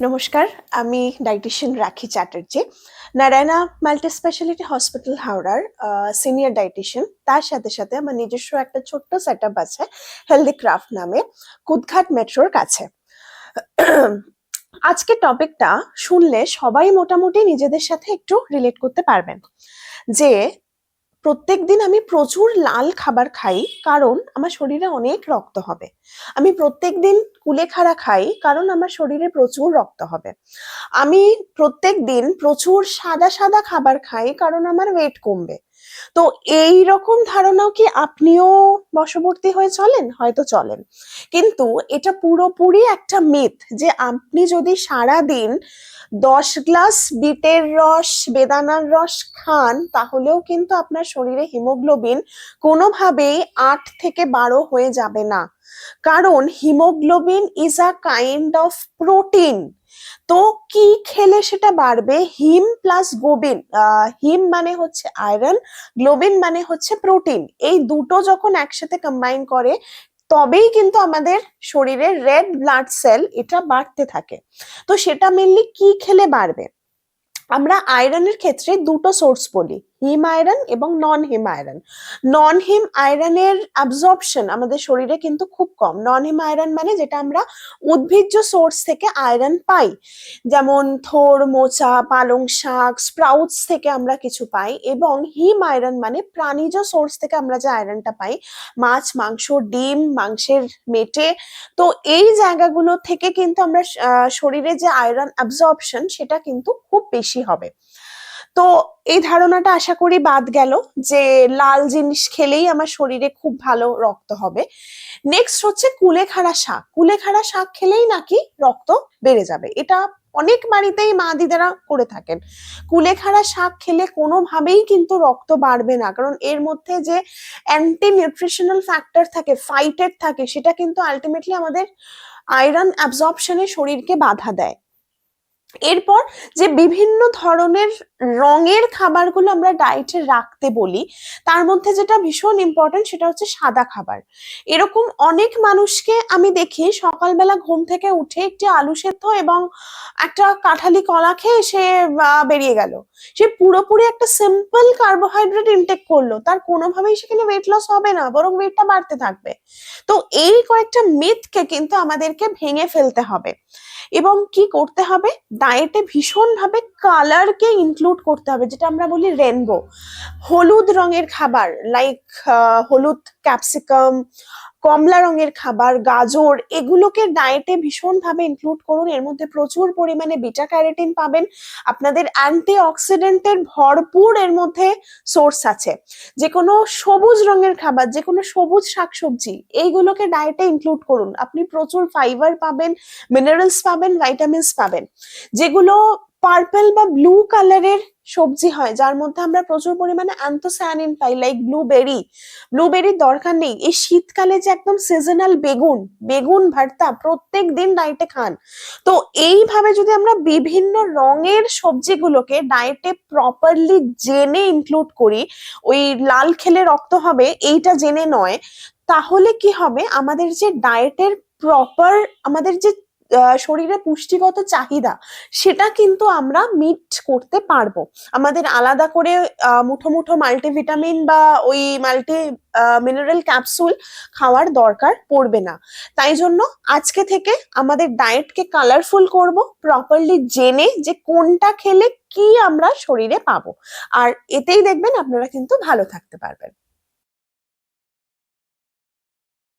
নমস্কার, আমি dietitian Rakhi Chatterjee. Narayana multi speciality hospital হাওড়ার সিনিয়র ডাইটিশিয়ান তার সাথে সাথে আমার নিজস্ব একটা ছোট্ট সেট আছে হেলদি ক্রাফট নামে, কুদঘাট মেট্রোর কাছে। আজকে টপিকটা শুনলে সবাই মোটামুটি নিজেদের সাথে একটু রিলেট করতে পারবেন। যে প্রত্যেক দিন আমি প্রচুর লাল খাবার খাই, কারণ আমার শরীরে অনেক রক্ত হবে। আমি প্রত্যেক দিন কুলেখাড়া খাই, কারণ আমার শরীরে প্রচুর রক্ত হবে। আমি প্রত্যেক দিন প্রচুর সাদা সাদা খাবার খাই, কারণ আমার ওয়েট কমবে। তো এই রকম ধারণাও কি আপনিও বশবর্তী হয়ে চলেন? হয়তো চলেন। কিন্তু এটা পুরোপুরি একটা মিথ যে আপনি যদি সারা দিন দশ গ্লাস বিটের রস, বেদানার রস খান, তাহলেও কিন্তু আপনার শরীরে হিমোগ্লোবিন কোনোভাবেই আট থেকে বারো হয়ে যাবে না। কারণ haemoglobin is a kind of protein তো কি খেলে সেটা বাড়বে? হিম প্লাস গোবিন। হিম মানে হচ্ছে আয়রন গ্লোবিন মানে হচ্ছে প্রোটিন এই দুটো যখন একসাথে কম্বাইন করে তবেই কিন্তু আমাদের শরীরে রেড ব্লাড সেল এটা বাড়তে থাকে। তো সেটা মেনলি কি খেলে বাড়বে? আমরা আয়রনের ক্ষেত্রে দুটো সোর্স বলি। হিম আয়রন এবং নন হিম আয়রন নন হিম আয়রনের অ্যাবজর্পশন আমাদের শরীরে কিন্তু খুব কম। নন হিম আয়রন মানে যেটা আমরা উদ্ভিজ্জ সোর্স থেকে আয়রন পাই। যেমন থোর, মোচা, পালং শাক স্প্রাউটস থেকে আমরা কিছু পাই এবং হিম আয়রন মানে প্রাণীজ সোর্স থেকে আমরা যে আয়রনটা পাই, মাছ, মাংস, ডিম, মাংসের মেটে। তো এই জায়গাগুলো থেকে কিন্তু আমরা শরীরে যে আয়রন অ্যাবজর্পশন সেটা কিন্তু খুব বেশি হবে। তো এই ধারণাটা আশা করি বাদ গেল যে লাল জিনিস খেলেই আমার শরীরে খুব ভালো রক্ত হবে। নেক্সট হচ্ছে কুলেখাড়া শাক। কুলেখাড়া শাক খেলেই নাকি রক্ত বেড়ে যাবে। এটা অনেক বাড়িতেই মা দিদারা করে থাকেন। কুলেখাড়া শাক খেলে কোনোভাবেই কিন্তু রক্ত বাড়বে না। কারণ এর মধ্যে যে অ্যান্টি নিউট্রিশনাল ফ্যাক্টর থাকে ফাইটেড থাকে, সেটা কিন্তু আলটিমেটলি আমাদের আয়রন অ্যাবজর্পশনে শরীরকে বাধা দেয়। এরপর যে বিভিন্ন ধরনের রঙের খাবারগুলো আমরা ডায়েটে রাখতে বলি, তার মধ্যে যেটা ভীষণ ইম্পর্টেন্ট সেটা হচ্ছে সাদা খাবার। এরকম অনেক মানুষকে আমি দেখি সকালবেলা ঘুম থেকে উঠে একটি আলু সেদ্ধ এবং একটা কাঁঠালি কলা খেয়ে সে বেরিয়ে গেল। সে পুরোপুরি একটা সিম্পল কার্বোহাইড্রেট ইনটেক করল। তার কোনোভাবেই সেখানে ওয়েট লস হবে না, বরং ওয়েটটা বাড়তে থাকবে। তো এই কয়েকটা মিথকে কিন্তু আমাদেরকে ভেঙে ফেলতে হবে। এবং কি করতে হবে? ডায়েটে ভীষণভাবে কালারকে ইনক্লুড করতে হবে, যেটা আমরা বলি রেনবো হলুদ রঙের খাবার লাইক হলুদ ক্যাপসিকাম কমলা রঙের খাবার, গাজর, এগুলোকে ডায়েটে ভীষণভাবে ইনক্লুড করুন। এর মধ্যে প্রচুর পরিমাণে বিটা ক্যারোটিন পাবেন। আপনাদের অ্যান্টি অক্সিডেন্টের ভরপুর এর মধ্যে সোর্স আছে। যে কোনো সবুজ রঙের খাবার যে কোনো সবুজ শাকসবজি, এইগুলোকে ডায়েটে ইনক্লুড করুন। আপনি প্রচুর ফাইবার পাবেন মিনারেলস পাবেন ভাইটামিনস পাবেন। যেগুলো পার্পল বা ব্লু কালারের সবজি হয়, যার মধ্যে আমরা প্রচুর পরিমাণে অ্যান্থোসায়ানিন পাই লাইক ব্লুবেরি ব্লুবেরির দরকার নেই। এই শীতকালে যে একদম সিজনাল বেগুন বেগুন ভর্তা প্রত্যেক দিন ডায়েটে খান। তো এইভাবে যদি আমরা বিভিন্ন রঙের সবজিগুলোকে ডায়েটে প্রপারলি জেনে ইনক্লুড করি, ওই লাল খেলে রক্ত হবে, এইটা জেনে নয়, তাহলে কি হবে? আমাদের যে ডায়েটের প্রপার আমাদের যে শরীরে পুষ্টিগত চাহিদা, সেটা কিন্তু আমরা মিট করতে পারব। আমাদের আলাদা করে মুঠো মুঠো মাল্টিভিটামিন বা ওই মাল্টি মিনারেল ক্যাপসুল খাওয়ার দরকার পড়বে না। তাই জন্য আজকে থেকে আমাদের ডায়েটকে কালারফুল করব প্রপারলি জেনে যে কোনটা খেলে কি আমরা শরীরে পাবো। আর এতেই দেখবেন আপনারা কিন্তু ভালো থাকতে পারবেন।